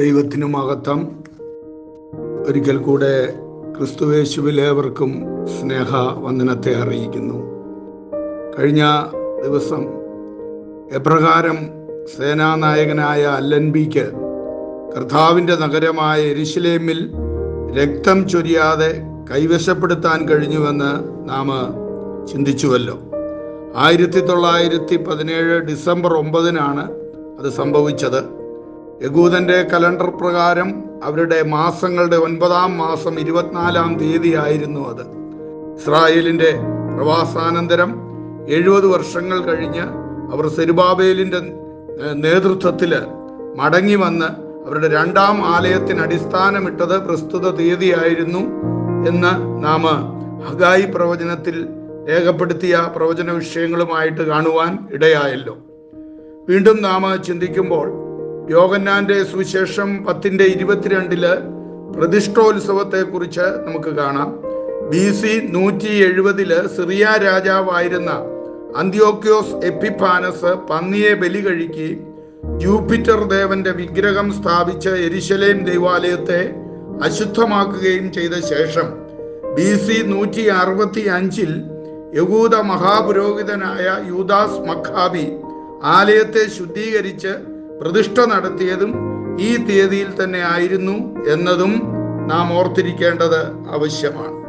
ദൈവത്തിനു മഹത്വം ഒരിക്കൽ കൂടെ ക്രിസ്തുവേശുവിലേവർക്കും സ്നേഹ വന്ദനത്തെ അറിയിക്കുന്നു. കഴിഞ്ഞ ദിവസം എപ്രകാരം സേനാനായകനായ അല്ലൻബിക്ക് കർത്താവിന്റെ നഗരമായ എരിശിലേമിൽ രക്തം ചൊരിയാതെ കൈവശപ്പെടുത്താൻ കഴിഞ്ഞുവെന്ന് നാം ചിന്തിച്ചുവല്ലോ. ആയിരത്തി തൊള്ളായിരത്തി പതിനേഴ് ഡിസംബർ ഒമ്പതിനാണ് അത് സംഭവിച്ചത്. യകൂദന്റെ കലണ്ടർ പ്രകാരം അവരുടെ മാസങ്ങളുടെ ഒൻപതാം മാസം ഇരുപത്തിനാലാം തീയതി ആയിരുന്നു അത്. ഇസ്രായേലിന്റെ പ്രവാസാനന്തരം എഴുപത് വർഷങ്ങൾ കഴിഞ്ഞ് അവർ സെരുബാബേലിന്റെ നേതൃത്വത്തിൽ മടങ്ങി വന്ന് അവരുടെ രണ്ടാം ആലയത്തിന് അടിസ്ഥാനമിട്ടത് പ്രസ്തുത തീയതിയായിരുന്നു എന്ന് നാം ഹഗായി പ്രവചനത്തിൽ രേഖപ്പെടുത്തിയ പ്രവചന വിഷയങ്ങളുമായിട്ട് കാണുവാൻ ഇടയായല്ലോ. വീണ്ടും നാം ചിന്തിക്കുമ്പോൾ യോഗന്നാന്റെ സുവിശേഷം പത്തിന്റെ ഇരുപത്തിരണ്ടിൽ പ്രതിഷ്ഠോത്സവത്തെ കുറിച്ച് നമുക്ക് കാണാം. ബി സി നൂറ്റി എഴുപതിൽ സിറിയ രാജാവായിരുന്ന അന്ത്യോക്യോസ് എപ്പിഫാനസ് പന്നിയെ ബലി കഴിക്കി ജൂപ്പിറ്റർ ദേവന്റെ വിഗ്രഹം സ്ഥാപിച്ച് എരിശലേം ദൈവാലയത്തെ അശുദ്ധമാക്കുകയും ചെയ്ത ശേഷം ബി സി നൂറ്റി അറുപത്തി അഞ്ചിൽ യഹൂദ മഹാപുരോഹിതനായ യൂദാസ് മഖാബി ആലയത്തെ ശുദ്ധീകരിച്ച് പ്രതിഷ്ഠ നടത്തിയതും ഈ തീയതിയിൽ തന്നെ ആയിരുന്നു എന്നതും നാം ഓർത്തിരിക്കേണ്ടത് ആവശ്യമാണ്.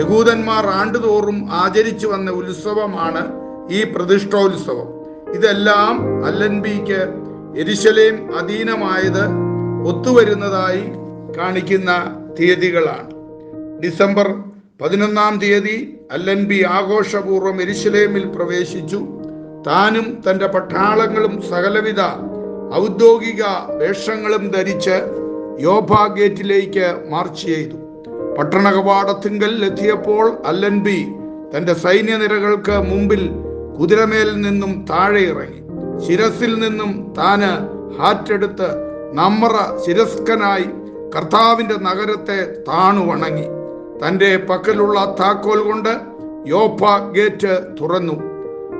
യകൂദന്മാർ ആണ്ടുതോറും ആചരിച്ചു വന്ന ഉത്സവമാണ് ഈ പ്രതിഷ്ഠോത്സവം. ഇതെല്ലാം അല്ലൻബിക്ക് എരിശലേം അധീനമായത് ഒത്തുവരുന്നതായി കാണിക്കുന്ന തീയതികളാണ്. ഡിസംബർ പതിനൊന്നാം തീയതി അല്ലൻബി ആഘോഷപൂർവം എരിശലേമിൽ പ്രവേശിച്ചു. താനും തന്റെ പട്ടാളങ്ങളും സകലവിധ ഔദ്യോഗിക വേഷങ്ങളും ധരിച്ച് യോഭ ഗേറ്റിലേക്ക് മാർച്ച് ചെയ്തു. പട്ടണ കവാടത്തിങ്കൽ എത്തിയപ്പോൾ അല്ലൻബി തന്റെ സൈന്യ നിരകൾക്ക് മുമ്പിൽ കുതിരമേലിൽ നിന്നും താഴെ ഇറങ്ങി. ശിരസിൽ നിന്നും താന് ഹാറ്റെടുത്ത് നമ്മറ ശിരസ്കനായി കർത്താവിന്റെ നഗരത്തെ താണു വണങ്ങി തന്റെ പക്കലുള്ള താക്കോൽ കൊണ്ട് യോപ്പ ഗേറ്റ് തുറന്നു.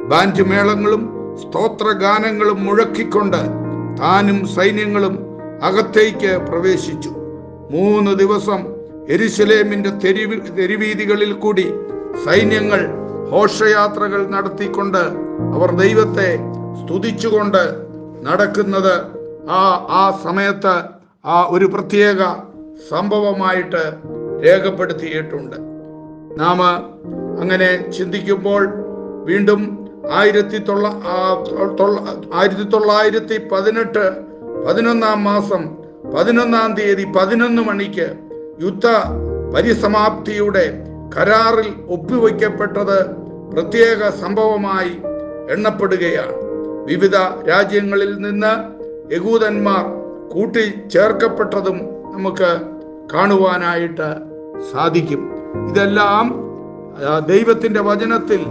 ബാൻഡ് മേളങ്ങളും സ്തോത്രഗാനങ്ങളും മുഴക്കിക്കൊണ്ട് താനും സൈന്യങ്ങളും അകത്തേക്ക് പ്രവേശിച്ചു. മൂന്ന് ദിവസം എരിശലേമിന്റെ തെരുവി തെരുവീതികളിൽ കൂടി സൈന്യങ്ങൾ ഘോഷയാത്രകൾ നടത്തിക്കൊണ്ട് അവർ ദൈവത്തെ സ്തുതിച്ചുകൊണ്ട് നടക്കുന്നത് ആ ആ സമയത്ത് ആ ഒരു പ്രത്യേക സംഭവമായിട്ട് രേഖപ്പെടുത്തിയിട്ടുണ്ട്. നാം അങ്ങനെ ചിന്തിക്കുമ്പോൾ വീണ്ടും ആയിരത്തി തൊള്ള ആയിരത്തി തൊള്ളായിരത്തി പതിനെട്ട് പതിനൊന്നാം മാസം പതിനൊന്നാം തീയതി പതിനൊന്ന് മണിക്ക് യുദ്ധ പരിസമാപ്തിയുടെ കരാറിൽ ഒപ്പുവെക്കപ്പെട്ടത് പ്രത്യേക സംഭവമായി എണ്ണപ്പെടുകയാണ്. വിവിധ രാജ്യങ്ങളിൽ നിന്ന് യഹൂദന്മാർ കൂട്ടി ചേർക്കപ്പെട്ടതും നമുക്ക് കാണുവാനായിട്ട് സാധിക്കും. ഇതെല്ലാം ദൈവത്തിന്റെ വചനത്തിൽ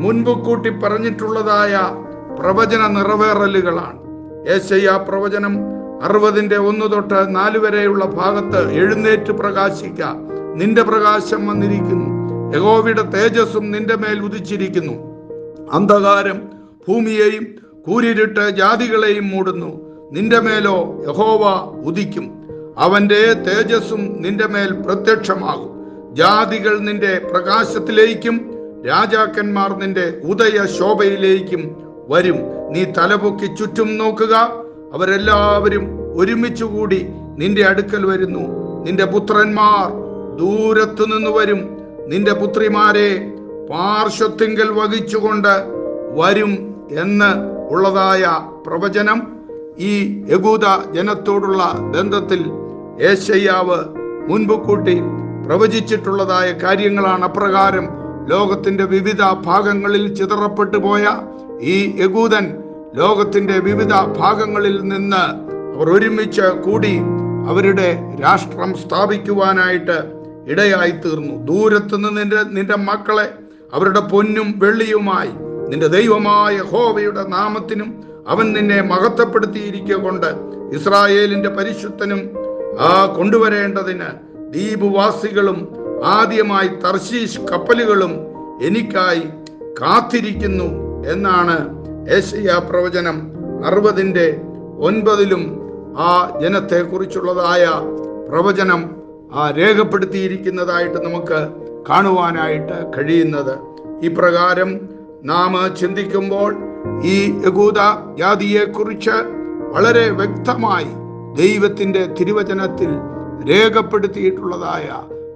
മുൻപ് കൂട്ടി പറഞ്ഞിട്ടുള്ളതായ പ്രവചന നിറവേറലുകളാണ്. ഏശയ്യ പ്രവചനം അറുപതിന്റെ ഒന്ന് തൊട്ട് നാല് വരെയുള്ള ഭാഗത്ത് എഴുന്നേറ്റ് പ്രകാശിക്ക. നിന്റെ പ്രകാശം വന്നിരിക്കുന്നു. യഹോവയുടെ തേജസ്സും നിന്റെ മേൽ ഉദിച്ചിരിക്കുന്നു. അന്ധകാരം ഭൂമിയെയും കൂരിരുട്ട് ജാതികളെയും മൂടുന്നു. നിന്റെ മേലോ യഹോവ ഉദിക്കും. അവന്റെ തേജസ്സും നിന്റെ മേൽ പ്രത്യക്ഷമാകും. ജാതികൾ നിന്റെ പ്രകാശത്തിലേക്കും രാജാക്കന്മാർ നിന്റെ ഉദയ ശോഭയിലേക്കും വരും. നീ തലപൊക്കി ചുറ്റും നോക്കുക. അവരെല്ലാവരും ഒരുമിച്ച് കൂടി നിന്റെ അടുക്കൽ വരുന്നു. നിന്റെ പുത്രന്മാർ ദൂരത്തു നിന്ന് വരും. നിന്റെ പുത്രിമാരെ പാർശ്വത്തിങ്കൽ വഹിച്ചുകൊണ്ട് വരും എന്ന് ഉള്ളതായ പ്രവചനം ഈ യകൂദ ജനത്തോടുള്ള ബന്ധത്തിൽ ഏശയ്യാവ് മുൻപ് കൂട്ടി പ്രവചിച്ചിട്ടുള്ളതായ കാര്യങ്ങളാണ് അപ്രകാരം ലോകത്തിന്റെ വിവിധ ഭാഗങ്ങളിൽ ചിതറപ്പെട്ടു പോയ ഈ യകൂദൻ ലോകത്തിന്റെ വിവിധ ഭാഗങ്ങളിൽ നിന്ന് അവർ ഒരുമിച്ച് കൂടി അവരുടെ രാഷ്ട്രം സ്ഥാപിക്കുവാനായിട്ട് ഇടയായി തീർന്നു. ദൂരത്തു നിന്ന് നിന്റെ നിന്റെ മക്കളെ അവരുടെ പൊന്നും വെള്ളിയുമായി നിന്റെ ദൈവമായ ഹോവയുടെ നാമത്തിനും അവൻ നിന്നെ മഹത്വപ്പെടുത്തിയിരിക്കുക കൊണ്ട് ഇസ്രായേലിന്റെ പരിശുദ്ധനും ആ കൊണ്ടുവരേണ്ടതിന് ദ്വീപുവാസികളും ആദ്യമായി തർശീഷ് കപ്പലുകളും എനിക്കായി കാത്തിരിക്കുന്നു എന്നാണ് ഏഷ്യ പ്രവചനം അറുപതിന്റെ ഒൻപതിലും ആ ജനത്തെക്കുറിച്ചുള്ളതായ പ്രവചനം ആ രേഖപ്പെടുത്തിയിരിക്കുന്നതായിട്ട് നമുക്ക് കാണുവാനായിട്ട് കഴിയുന്നത്. ഇപ്രകാരം നാം ചിന്തിക്കുമ്പോൾ ഈ യഹൂദ ജാതിയെക്കുറിച്ച് വളരെ വ്യക്തമായി ദൈവത്തിന്റെ തിരുവചനത്തിൽ രേഖപ്പെടുത്തിയിട്ടുള്ളതായ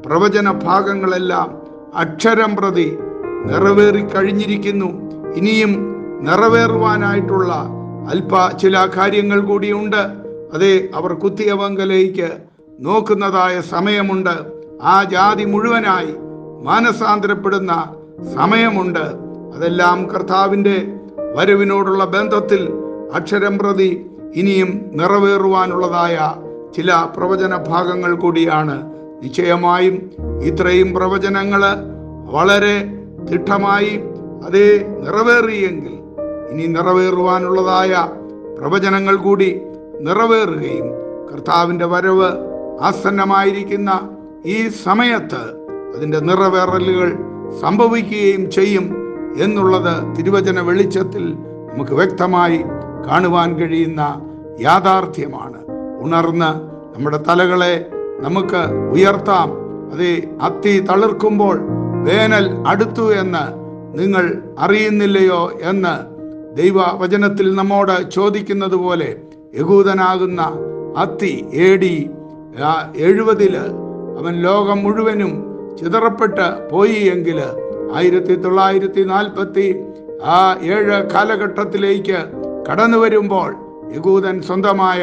പ്രവചന ഭാഗങ്ങളെല്ലാം അക്ഷരം പ്രതി നിറവേറി കഴിഞ്ഞിരിക്കുന്നു. ഇനിയും നിറവേറുവാനായിട്ടുള്ള അല്പ ചില കാര്യങ്ങൾ കൂടിയുണ്ട്. അതെ അവർ കുത്തിയവങ്കലേക്ക് നോക്കുന്നതായ സമയമുണ്ട്. ആ ജാതി മുഴുവനായി മാനസാന്തരപ്പെടുന്ന സമയമുണ്ട്. അതെല്ലാം കർത്താവിന്റെ വരവിനോടുള്ള ബന്ധത്തിൽ അക്ഷരം പ്രതി ഇനിയും നിറവേറുവാനുള്ളതായ ചില പ്രവചന ഭാഗങ്ങൾ കൂടിയാണ് നിശ്ചയമായും ഇത്രയും പ്രവചനങ്ങൾ വളരെ തിട്ടമായി അതേ നിറവേറിയെങ്കിൽ ഇനി നിറവേറുവാനുള്ളതായ പ്രവചനങ്ങൾ കൂടി നിറവേറുകയും കർത്താവിന്റെ വരവ് ആസന്നമായിരിക്കുന്ന ഈ സമയത്ത് അതിന്റെ നിറവേറലുകൾ സംഭവിക്കുകയും ചെയ്യും എന്നുള്ളത് തിരുവചന വെളിച്ചത്തിൽ നമുക്ക് വ്യക്തമായി കാണുവാൻ കഴിയുന്ന യാഥാർത്ഥ്യമാണ്. ഉണർന്ന് നമ്മുടെ തലകളെ നമുക്ക് ഉയർത്താം. അത് അത്തി തളിർക്കുമ്പോൾ വേനൽ അടുത്തു എന്ന് നിങ്ങൾ അറിയുന്നില്ലയോ എന്ന് ദൈവ വചനത്തിൽ നമ്മോട് ചോദിക്കുന്നത് പോലെ യഹൂദനാകുന്ന അത്തി എ ഡി എഴുപതിൽ അവൻ ലോകം മുഴുവനും ചിതറപ്പെട്ട് പോയി എങ്കിൽ ആയിരത്തി തൊള്ളായിരത്തി നാൽപ്പത്തി ആ ഏഴ് കാലഘട്ടത്തിലേക്ക് കടന്നു വരുമ്പോൾ യഹൂദൻ സ്വന്തമായ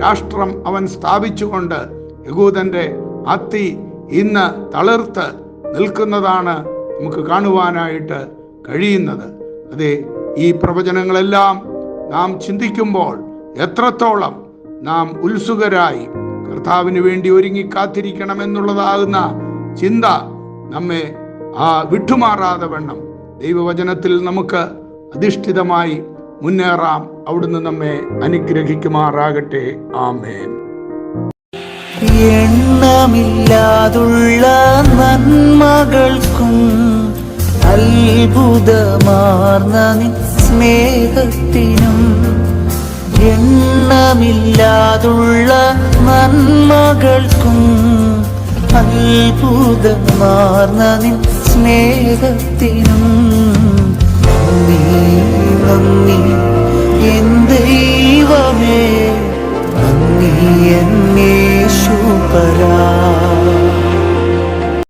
രാഷ്ട്രം അവൻ സ്ഥാപിച്ചുകൊണ്ട് യഹൂദന്റെ അത്തി ഇന്ന് തളിർത്ത് നിൽക്കുന്നതാണ് നമുക്ക് കാണുവാനായിട്ട് കഴിയുന്നത്. അതെ ഈ പ്രവചനങ്ങളെല്ലാം നാം ചിന്തിക്കുമ്പോൾ എത്രത്തോളം നാം ഉത്സുകരായി കർത്താവിന് വേണ്ടി ഒരുങ്ങി കാത്തിരിക്കണം എന്നുള്ളതാകുന്ന ചിന്ത നമ്മെ ആ വിട്ടുമാറാതെ വണ്ണം ദൈവവചനത്തിൽ നമുക്ക് അധിഷ്ഠിതമായി മുന്നേറാം. അവിടുന്ന് നമ്മെ അനുഗ്രഹിക്കുമാറാകട്ടെ. ആമേൻ. എണ്ണമില്ലാതുള്ള നന്മകൾക്കും അത്ഭുതമാർന്ന സ്നേഹത്തിനും എണ്ണമില്ലാതുള്ള നന്മകൾക്കും അത്ഭുതമാർന്ന നിൻ സ്നേഹത്തിനും നന്ദി നന്ദി ദൈവമേ നന്ദി എന്നേശുപരാ